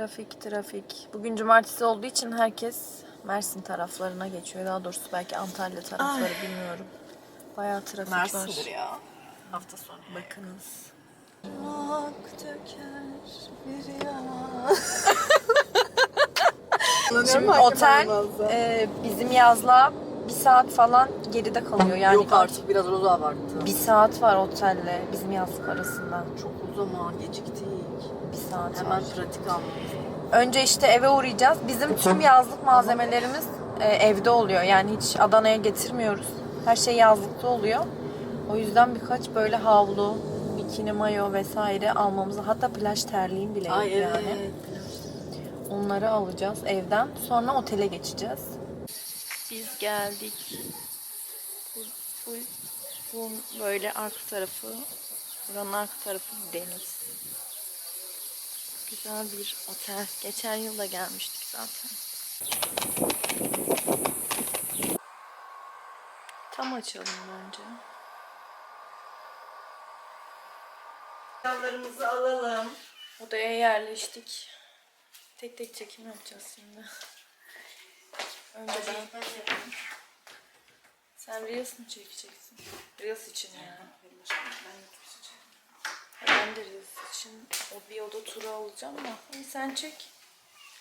Trafik, trafik. Bugün cumartesi olduğu için herkes Mersin taraflarına geçiyor. Daha doğrusu belki Antalya tarafları bilmiyorum. Bayağı trafik var. ya. Hafta sonu. Bakınız. Şimdi otel e, bizim yazla bir saat falan geride kalıyor. Yani Yok artık biraz Roza abarttı. bir saat var otelle bizim yazlık arasında. Çok o zaman geciktik. Saat Hemen var. pratik almalıyız. Önce işte eve uğrayacağız. Bizim tüm yazlık malzemelerimiz e, evde oluyor. Yani hiç Adana'ya getirmiyoruz. Her şey yazlıkta oluyor. O yüzden birkaç böyle havlu, bikini, mayo vesaire almamızı hatta plaj terliğim bile yok Ay evet. yani. Onları alacağız evden. Sonra otele geçeceğiz. Biz geldik. Bu, bu, bu böyle arka tarafı, buranın arka tarafı deniz. Güzel bir otel. Geçen yıl da gelmiştik zaten. Tam açalım bence. Eşyalarımızı alalım. Odaya yerleştik. Tek tek çekim yapacağız şimdi. Önce ben... Sen Reels mi çekeceksin? Reels için yani. Ben de Reels için o bir oda turu alacağım ama iyi sen çek.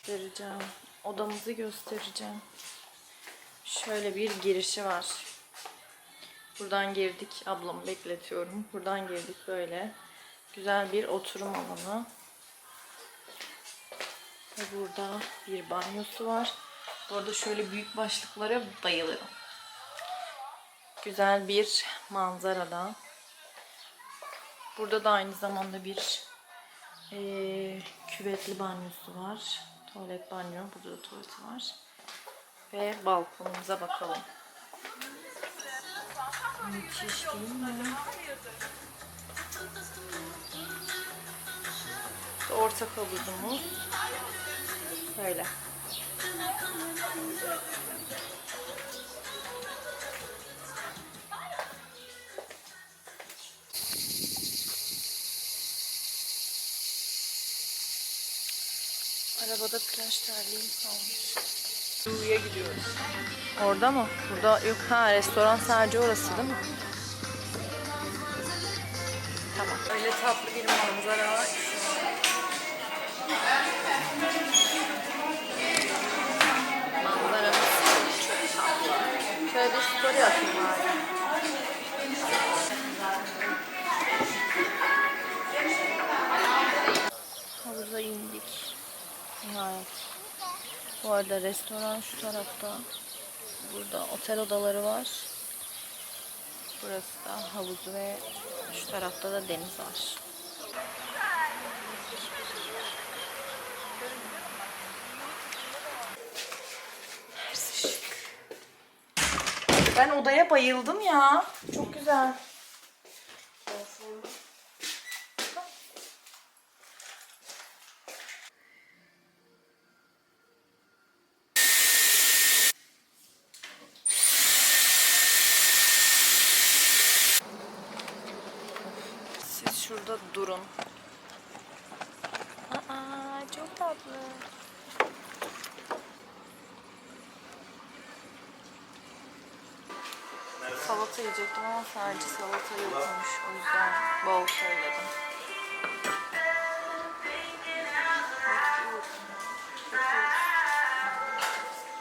Göstereceğim. Odamızı göstereceğim. Şöyle bir girişi var. Buradan girdik. Ablamı bekletiyorum. Buradan girdik böyle. Güzel bir oturum alanı. Ve burada bir banyosu var. Bu arada şöyle büyük başlıklara bayılırım. Güzel bir manzarada. Burada da aynı zamanda bir eee, küvetli banyosu var. Tuvalet banyo. Burada da tuvaleti var. Ve balkonumuza bakalım. Müthiş değil mi? Ortak havuzumuz. Böyle. Arabada plaj terliğim kalmış. Doğuya gidiyoruz. Orada mı? Burada yok. Ha restoran sadece orası değil mi? Tamam. Öyle tatlı bir manzara var. Manzaramız çok tatlı. Şöyle bir story atayım bari. Bu arada restoran şu tarafta. Burada otel odaları var. Burası da havuzu ve şu tarafta da deniz var. Ben odaya bayıldım ya. Çok güzel. Şurada durun. Aa, çok tatlı. Salata yiyecektim ama sadece salata yokmuş. O yüzden bol söyledim.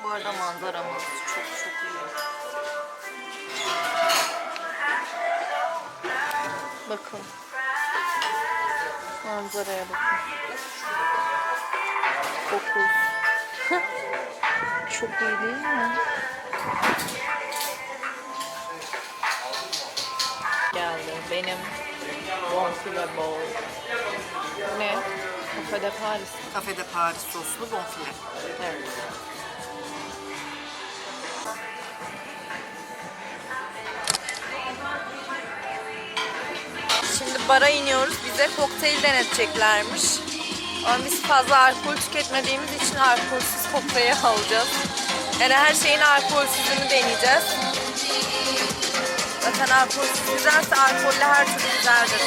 Bu arada manzaramız çok çok iyi. Bakın. Manzaraya bakın. Koku. çok iyi değil mi? Geldi benim bonfile bowl. Bu ne? Kafede Paris. Kafede Paris soslu bonfile. Evet. Bara iniyoruz. Bize kokteyl deneteceklermiş. Ama biz fazla alkol tüketmediğimiz için alkolsüz kokteyl alacağız. Yani her şeyin alkolsüzünü deneyeceğiz. Zaten alkolsüz güzelse alkolle her türlü güzeldir.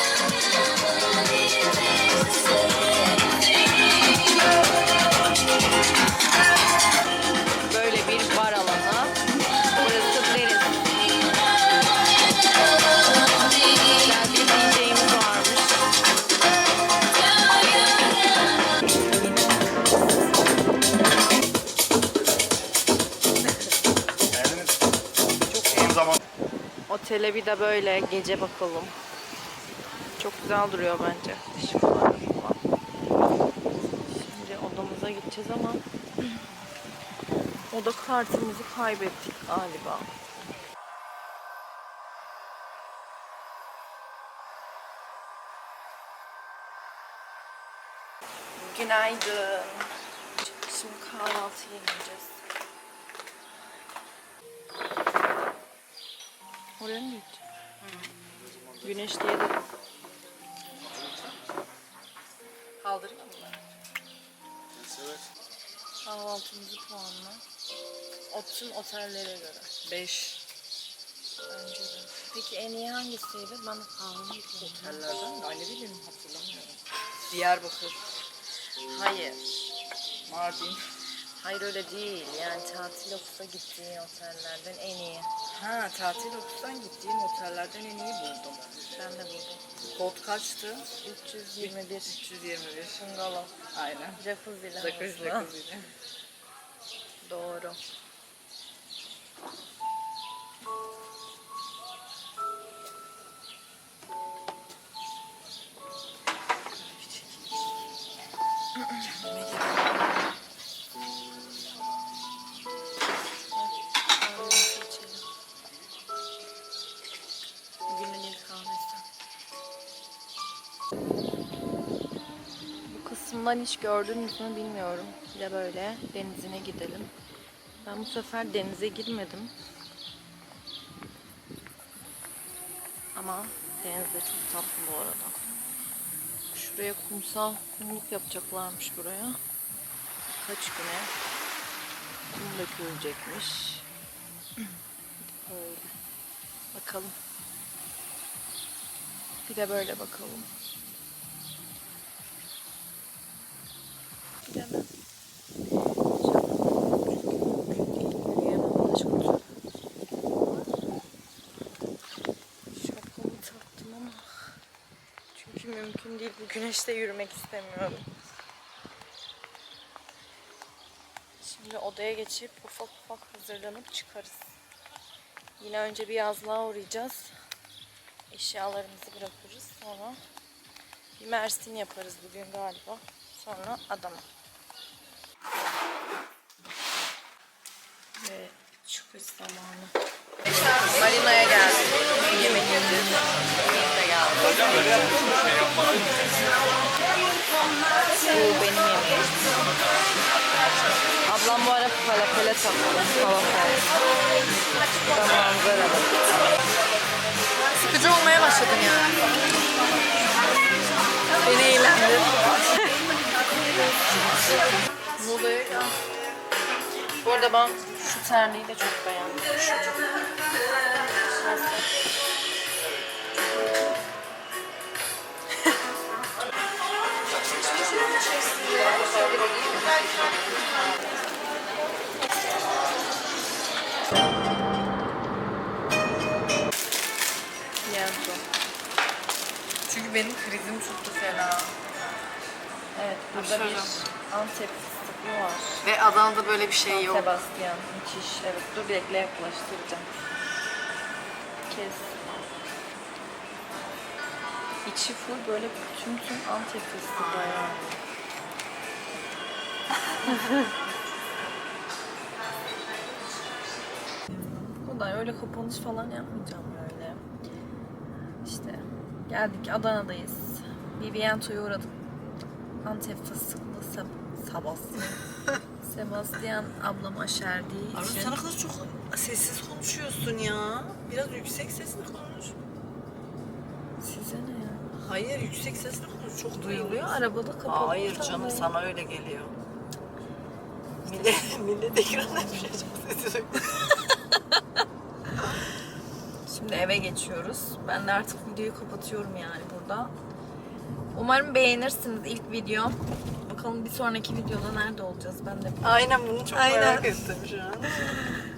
Otele bir de böyle gece bakalım. Çok güzel duruyor bence. Şimdi odamıza gideceğiz ama oda kartımızı kaybettik galiba. Günaydın. Şimdi kahvaltıya gideceğiz. Oraya mı? Güneş diye de Kaldırayım mı? kahvaltımızı puanla. O tüm otellere göre. 5 Bence de. Peki en iyi hangisiydi? Ben kahvaltı otellerden ay ne bileyim hatırlamıyorum. Diyarbakır, Hayır. Mardin. Hayır öyle değil. Yani tatil yoksa gittiğin otellerden en iyi. Ha tatil ofisten gittiğim otellerden en iyi buldum. Ben de buldum. Kod kaçtı? 321 321. bungalov. Aynen. Jacuzzi ile jacuzzi. Doğru. Bu kısımdan hiç gördünüz mü bilmiyorum. Bir de böyle denizine gidelim. Ben bu sefer denize girmedim. Ama deniz de çok tatlı bu arada. Şuraya kumsal kumluk yapacaklarmış buraya. Kaç güne kum dökülecekmiş. Böyle. Bakalım. Bir de böyle bakalım. Çünkü mümkün değil bu güneşte yürümek istemiyorum. Şimdi odaya geçip ufak ufak hazırlanıp çıkarız. Yine önce bir yazlığa uğrayacağız. Eşyalarımızı bırakırız. Sonra bir Mersin yaparız bugün galiba. Sonra Adana. Ve çıkış zamanı. Marina'ya geldik. Yemek yiyeceğiz. Yemek de geldi. Bu benim yemeğim. Ablam bu ara falafele taktı. Falafel. Ben manzaralı. Sıkıcı olmaya başladım yani. Beni eğlendir. Muğla'ya geldim. Bu arada ben şu terliği de çok beğendim. Şu. Bientôt. Çünkü benim krizim tuttu fena. Evet, burada Aşırı. bir Antep var. Ve Adana'da böyle bir şey San yok. Sebastian, müthiş. Evet, dur bekle yaklaştıracağım. Kes. İçi full böyle tüm tüm Antep fıstığı bayağı. Bu da öyle kapanış falan yapmayacağım böyle. İşte geldik Adana'dayız. Bir Viento'ya uğradık. Antep fıstıklı sab Sebastian. Sebastian ablam aşerdiği için. sen ne kadar çok sessiz konuşuyorsun ya. Biraz yüksek sesle konuş. Size ne ya? Hayır yüksek sesle konuş. Çok Duyuluyor arabada kapalı. Hayır canım ya. sana öyle geliyor. Millet, millet ekranda yapacak sesi. Şimdi eve geçiyoruz. Ben de artık videoyu kapatıyorum yani burada. Umarım beğenirsiniz ilk videom. Bakalım bir sonraki videoda nerede olacağız ben de Aynen bunu çok Aynen. merak ettim şu an.